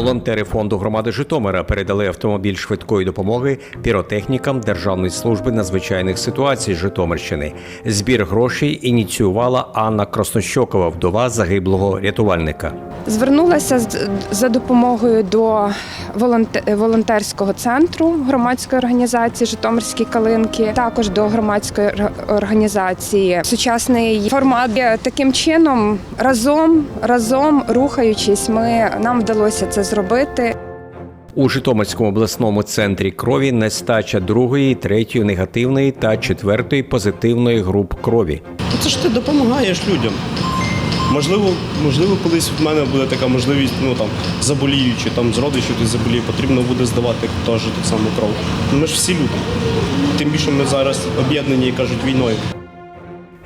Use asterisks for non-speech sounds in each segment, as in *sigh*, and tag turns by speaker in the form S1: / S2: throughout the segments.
S1: Волонтери фонду громади Житомира передали автомобіль швидкої допомоги піротехнікам Державної служби надзвичайних ситуацій Житомирщини. Збір грошей ініціювала Анна Краснощокова, вдова загиблого рятувальника.
S2: Звернулася за допомогою до волонте- волонтерського центру громадської організації Житомирські калинки, також до громадської організації. Сучасний формат таким чином разом, разом рухаючись, ми нам вдалося це зробити.
S1: У Житомирському обласному центрі крові нестача другої, третьої негативної та четвертої позитивної груп крові.
S3: Це ж ти допомагаєш людям. Можливо, можливо, колись в мене буде така можливість, ну там заболіючи, там з родичів хтось заболіє, потрібно буде здавати теж так само кров. Ми ж всі люди. Тим більше ми зараз об'єднані і кажуть війною.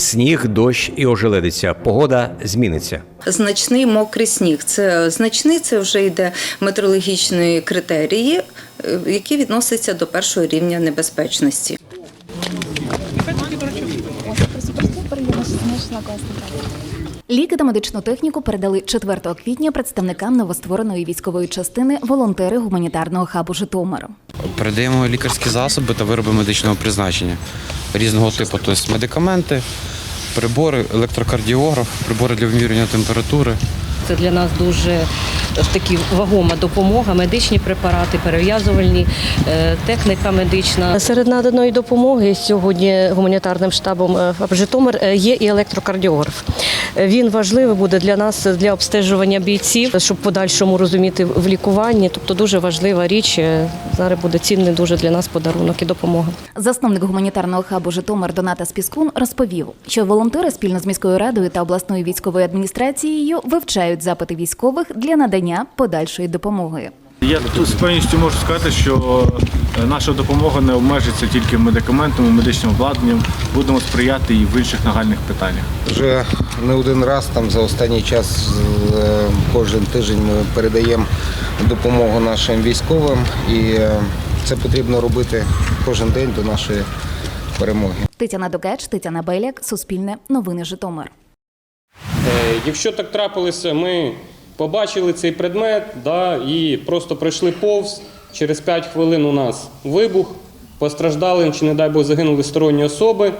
S1: Сніг, дощ і ожеледиця. Погода зміниться.
S4: Значний мокрий сніг. Це значний це вже йде метеорологічної критерії, е, які відносяться до першого рівня небезпечності.
S5: Ліки та медичну техніку передали 4 квітня представникам новоствореної військової частини волонтери гуманітарного хабу Житомир.
S6: Передаємо лікарські засоби та вироби медичного призначення різного типу, тобто медикаменти, прибори, електрокардіограф, прибори для вимірювання температури.
S7: Це для нас дуже такі вагома допомога, медичні препарати, перев'язувальні, е, техніка медична.
S8: Серед наданої допомоги сьогодні гуманітарним штабом е, Житомир е, є і електрокардіограф. Е, Він важливий буде для нас для обстежування бійців, щоб подальшому розуміти в лікуванні. Тобто дуже важлива річ. Е, Зараз буде цінний дуже для нас подарунок і допомога.
S5: Засновник гуманітарного хабу Житомир Доната Спіскун розповів, що волонтери спільно з міською радою та обласною військовою адміністрацією вивчають запити військових для надання подальшої допомоги.
S9: Я тут з певністю можу сказати, що е, наша допомога не обмежиться тільки медикаментами, медичним обладнанням. Будемо сприяти і в інших нагальних питаннях.
S10: Вже не один раз там за останній час е, кожен тиждень ми передаємо допомогу нашим військовим, і е, це потрібно робити кожен день до нашої перемоги.
S5: Тетяна Докеч, Тетяна Беляк, Суспільне, Новини Житомир.
S11: Е, Якщо так трапилося, ми побачили цей предмет да, і просто пройшли повз. Через 5 хвилин у нас вибух, постраждали чи, не дай Бог, загинули сторонні особи.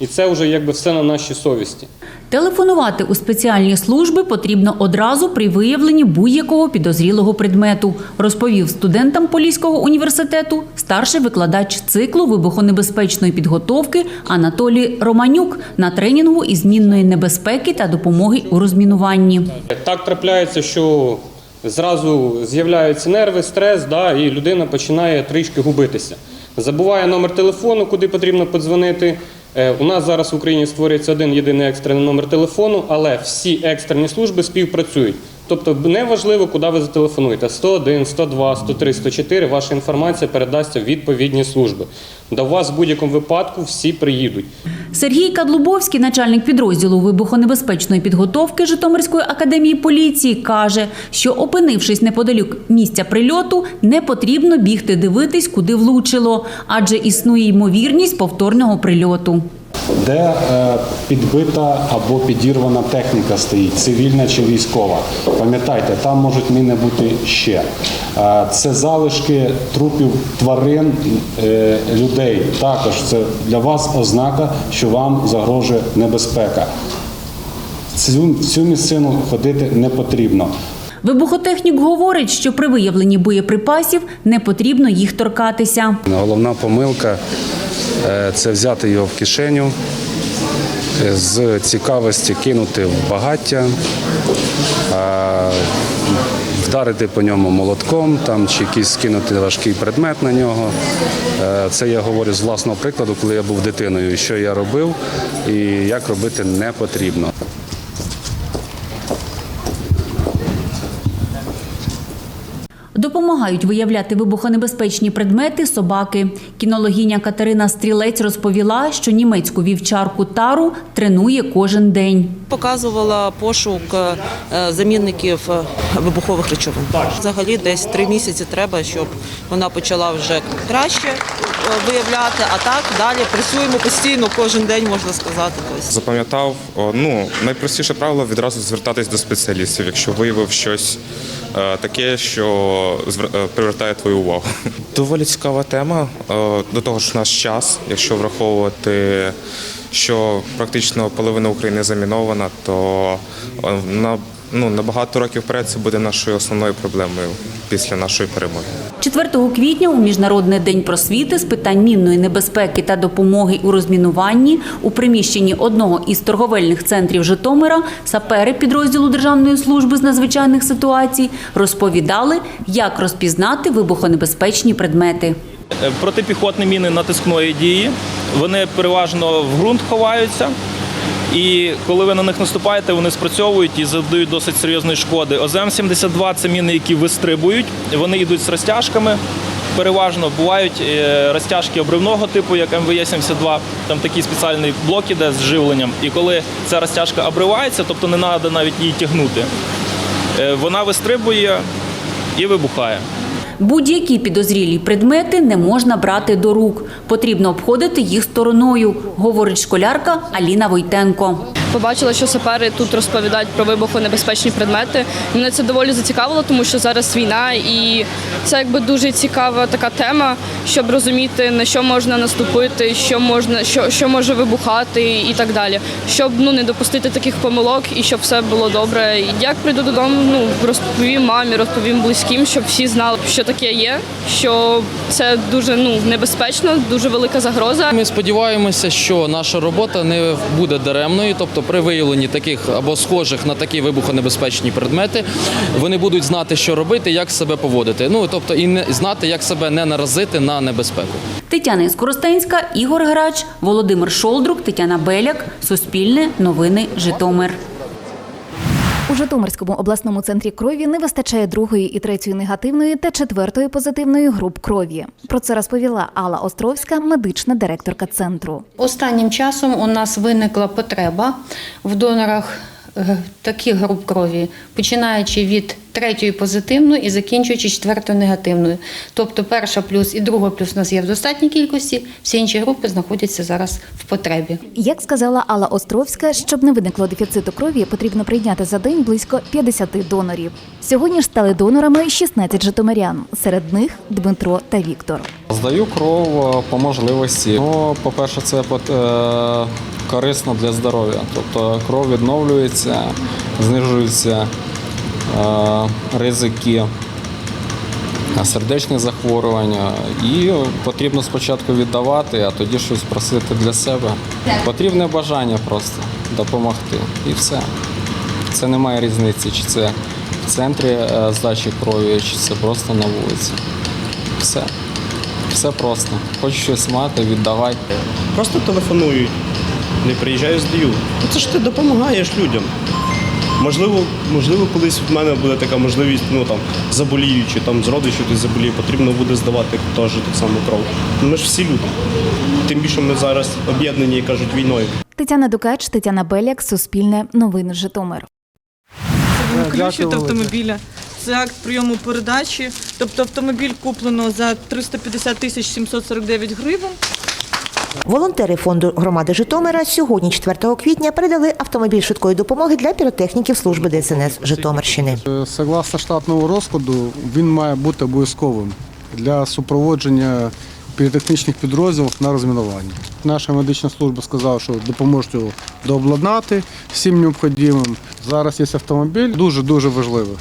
S11: І це вже якби все на нашій совісті.
S12: Телефонувати у спеціальні служби потрібно одразу при виявленні будь-якого підозрілого предмету, розповів студентам Поліського університету старший викладач циклу вибухонебезпечної підготовки Анатолій Романюк на тренінгу із змінної небезпеки та допомоги у розмінуванні.
S11: Так трапляється, що зразу з'являються нерви, стрес, да, і людина починає трішки губитися. Забуває номер телефону, куди потрібно подзвонити. Е, У нас зараз в Україні створюється один єдиний екстрений номер телефону, але всі екстрені служби співпрацюють. Тобто неважливо, куди ви зателефонуєте. 101, 102, 103, 104, ваша інформація передасться в відповідні служби. До вас в будь-якому випадку всі приїдуть.
S12: Сергій Кадлубовський, начальник підрозділу вибухонебезпечної підготовки Житомирської академії поліції, каже, що опинившись неподалік місця прильоту, не потрібно бігти дивитись, куди влучило, адже існує ймовірність повторного прильоту.
S13: Де е, підбита або підірвана техніка стоїть, цивільна чи військова. Пам'ятайте, там можуть міни бути ще. Е, Це залишки трупів тварин, е, людей. Також це для вас ознака, що вам загрожує небезпека. Цю, цю місцину ходити не потрібно.
S12: Вибухотехнік говорить, що при виявленні боєприпасів не потрібно їх торкатися.
S13: Головна помилка е, це взяти його в кишеню, е, з цікавості кинути в багаття, вдарити по ньому молотком там, чи якийсь скинути важкий предмет на нього. Е, Це я говорю з власного прикладу, коли я був дитиною, що я робив і як робити не потрібно.
S12: Допомагають виявляти вибухонебезпечні предмети собаки. Кінологиня Катерина Стрілець розповіла, що німецьку вівчарку тару тренує кожен день.
S14: Показувала пошук е, замінників е, вибухових речовин. Взагалі десь три місяці треба, щоб вона почала вже краще виявляти, а так далі працюємо постійно, кожен день можна сказати. Тобто.
S15: Запам'ятав, ну, найпростіше правило відразу звертатись до спеціалістів, якщо виявив щось е, таке, що звер- е, привертає твою увагу. *laughs* Доволі цікава тема. Е, до того ж, наш час, якщо враховувати, що практично половина України замінована, то е, на, ну, на багато років вперед це буде нашою основною проблемою після нашої перемоги.
S12: 4 квітня у Міжнародний день просвіти з питань мінної небезпеки та допомоги у розмінуванні у приміщенні одного із торговельних центрів Житомира сапери підрозділу Державної служби з надзвичайних ситуацій розповідали, як розпізнати вибухонебезпечні предмети.
S16: Е, Протипіхотні міни натискної дії. Вони переважно в ґрунт ховаються. І коли ви на них наступаєте, вони спрацьовують і завдають досить серйозної шкоди. ОЗМ-72 це міни, які вистрибують, вони йдуть з розтяжками. Переважно бувають е, розтяжки обривного типу, як МВЄ-72, там такий спеціальний блок іде з живленням. І коли ця розтяжка обривається, тобто не треба навіть її тягнути, е, вона вистрибує і вибухає.
S12: Будь-які підозрілі предмети не можна брати до рук. Потрібно обходити їх стороною, говорить школярка Аліна Войтенко.
S17: Побачила, що сапери тут розповідають про вибухонебезпечні предмети. Мене це доволі зацікавило, тому що зараз війна, і це якби дуже цікава така тема, щоб розуміти на що можна наступити, що можна, що, що може вибухати і так далі. Щоб ну не допустити таких помилок і щоб все було добре. Як прийду додому, ну розповім мамі, розповім близьким, щоб всі знали, що таке є, що це дуже ну небезпечно, дуже велика загроза.
S18: Ми сподіваємося, що наша робота не буде даремною, тобто при виявленні таких або схожих на такі вибухонебезпечні предмети, вони будуть знати, що робити, як себе поводити. Ну тобто і не знати, як себе не наразити на небезпеку.
S12: Тетяна Іскоростенська, Ігор Грач, Володимир Шолдрук, Тетяна Беляк, Суспільне, Новини, Житомир.
S5: Житомирському обласному центрі крові не вистачає другої і третьої негативної та четвертої позитивної груп крові. Про це розповіла Алла Островська, медична директорка центру.
S19: Останнім часом у нас виникла потреба в донорах таких груп крові, починаючи від третьої позитивної і закінчуючи четвертою негативною. Тобто перша плюс і друга плюс у нас є в достатній кількості, всі інші групи знаходяться зараз в потребі.
S5: Як сказала Алла Островська, щоб не виникло дефіциту крові, потрібно прийняти за день близько 50 донорів. Сьогодні ж стали донорами 16 житомирян. Серед них Дмитро та Віктор.
S20: Здаю кров е, по можливості. Ну, по-перше, це пот- е, корисно для здоров'я. Тобто кров відновлюється, знижуються е, ризики сердечних захворювань. І потрібно спочатку віддавати, а тоді щось просити для себе. Потрібне бажання просто допомогти. І все. Це немає різниці, чи це в центрі е, здачі крові, чи це просто на вулиці. Все. Все просто. Хочеш щось мати, віддавай.
S3: Просто телефонують, не приїжджаю, здаю. Ну це ж ти допомагаєш людям. Можливо, можливо, колись в мене буде така можливість, ну там заболіючи, там з родичів хтось заболіє, потрібно буде здавати теж так само кров. Ну, Ми ж всі люди. Тим більше ми зараз об'єднані, як кажуть, війною.
S5: Тетяна Дукач, Тетяна Беляк, Суспільне, Новини Житомир.
S21: ключ від автомобіля. Це акт прийому передачі. Тобто автомобіль куплено за 350 тисяч 749 гривень.
S22: Волонтери фонду громади Житомира сьогодні, 4 квітня, передали автомобіль швидкої допомоги для піротехніків служби ДСНС Житомирщини.
S23: Е, Согласно штатного розкладу, він має бути обов'язковим для супроводження піротехнічних підрозділів на розмінуванні. Наша медична служба сказала, що допоможуть його дообладнати всім необхідним. Зараз є автомобіль, дуже-дуже важливий.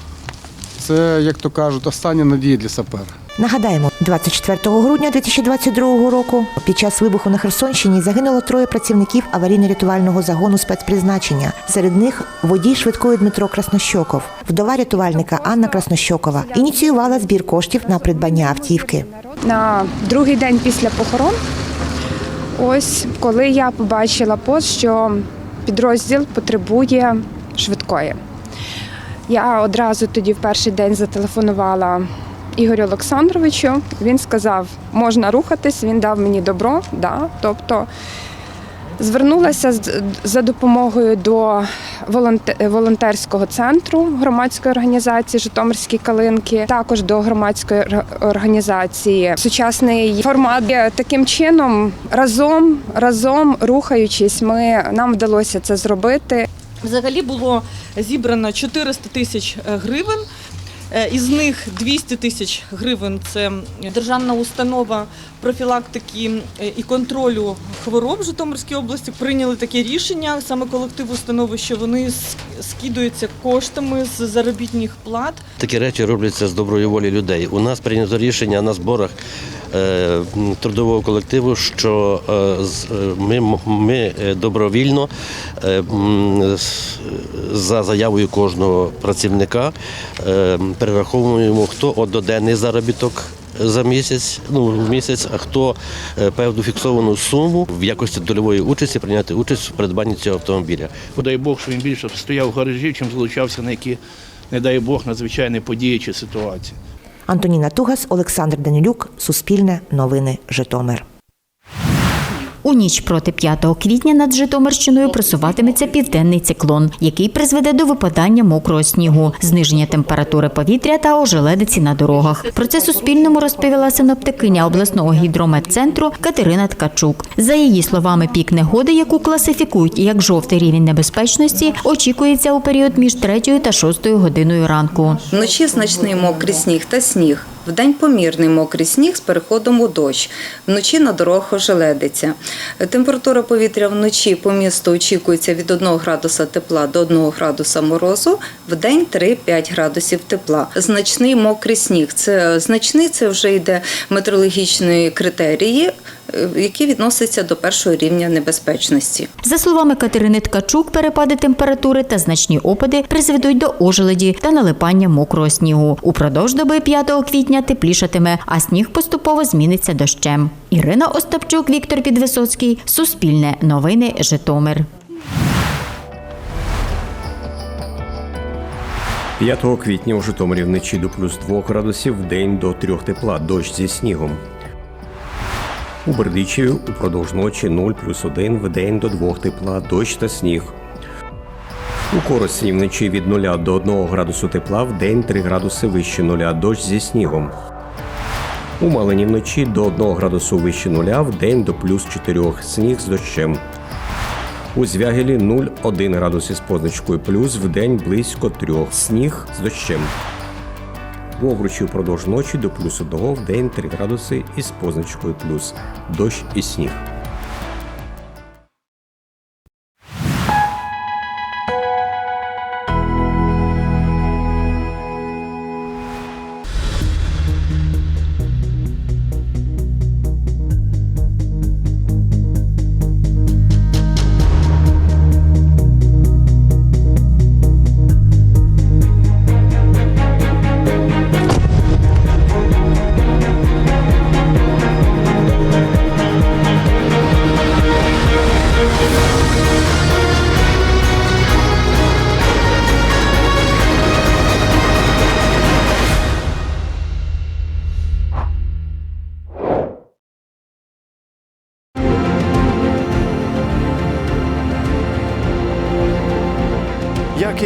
S23: Це, як то кажуть, остання надія для сапера.
S22: Нагадаємо, 24 грудня 2022 року під час вибуху на Херсонщині загинуло троє працівників аварійно-рятувального загону спецпризначення. Серед них водій швидкої Дмитро Краснощоков, вдова рятувальника Анна Краснощокова. Ініціювала збір коштів на придбання автівки.
S2: на другий день після похорон. Ось коли я побачила пост, що підрозділ потребує швидкої. Я одразу тоді в перший день зателефонувала Ігорю Олександровичу. Він сказав, можна рухатись, він дав мені добро. Да. Тобто Звернулася за допомогою до волонте- волонтерського центру громадської організації Житомирські калинки, також до громадської організації. Сучасний формат таким чином разом, разом рухаючись, ми нам вдалося це зробити.
S21: Взагалі було зібрано 400 тисяч е, гривень. Е, Із них 200 тисяч гривень це державна установа профілактики е, і контролю хвороб Житомирській області. Прийняли таке рішення саме колектив установи, що вони скидуються коштами з заробітних плат.
S24: Такі речі робляться з доброї волі людей. У нас прийнято рішення на зборах трудового колективу, що е, е, ми, ми е, добровільно е, за заявою кожного працівника е, перераховуємо хто одноденний заробіток. За місяць, ну в місяць, а хто е, певну фіксовану суму в якості дольової участі прийняти участь в придбанні цього автомобіля.
S25: Дай Бог, що він більше стояв в гаражі, чим залучався на які, не дай Бог, надзвичайні події чи ситуації.
S22: Антоніна Тугас, Олександр Данилюк, Суспільне, Новини, Житомир.
S26: У ніч проти 5 квітня над Житомирщиною просуватиметься південний циклон, який призведе до випадання мокрого снігу, зниження температури повітря та ожеледиці на дорогах. Про це Суспільному розповіла синоптикиня обласного гідрометцентру Катерина Ткачук. За її словами, пік негоди, яку класифікують як жовтий рівень небезпечності, очікується у період між 3 та 6 годиною ранку.
S27: Вночі значний мокрий сніг та сніг. Вдень помірний мокрий сніг з переходом у дощ. Вночі на дорогах ожеледиться. Температура повітря вночі по місту очікується від 1 градуса тепла до 1 градуса морозу, вдень 3-5 градусів тепла. Значний мокрий сніг. Це значний це вже йде метеорологічні критерії, е, які відносяться до першого рівня небезпечності.
S26: За словами Катерини Ткачук, перепади температури та значні опади призведуть до ожеледі та налипання мокрого снігу. Упродовж доби 5 квітня теплішатиме, а сніг поступово зміниться дощем. Ірина Остапчук, Віктор Підвисоцький, Суспільне, Новини, Житомир.
S28: 5 квітня у Житомирі вночі до плюс 2 градусів, в день до 3 тепла, дощ зі снігом. У Бердичеві упродовж ночі 0 плюс 1, в день до 2 тепла, дощ та сніг. У Коросні вночі від 0 до 1 градусу тепла, в день 3 градуси вище 0, дощ зі снігом. У Малині вночі до 1 градусу вище 0, в день до плюс 4, сніг з дощем. У Звягелі 0,1 градус із позначкою плюс, в день близько 3, сніг з дощем. У Овручі впродовж ночі до плюс 1, в день 3 градуси із позначкою плюс, дощ і сніг.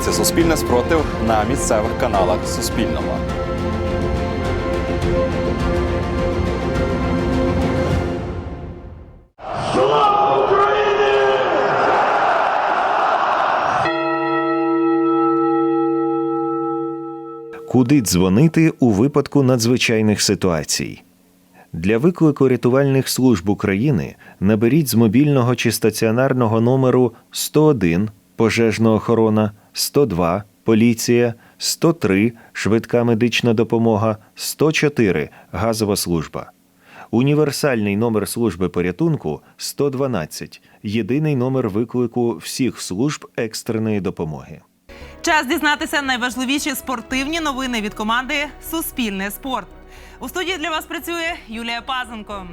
S29: Дивіться Суспільне спротив на місцевих каналах Суспільного.
S30: Куди дзвонити у випадку надзвичайних ситуацій? Для виклику рятувальних служб України наберіть з мобільного чи стаціонарного номеру 101 пожежна охорона, 102 поліція, 103 швидка медична допомога, 104 газова служба. Універсальний номер служби порятунку 112 єдиний номер виклику всіх служб екстреної допомоги.
S14: Час дізнатися найважливіші спортивні новини від команди Суспільне спорт. У студії для вас працює Юлія Пазенко.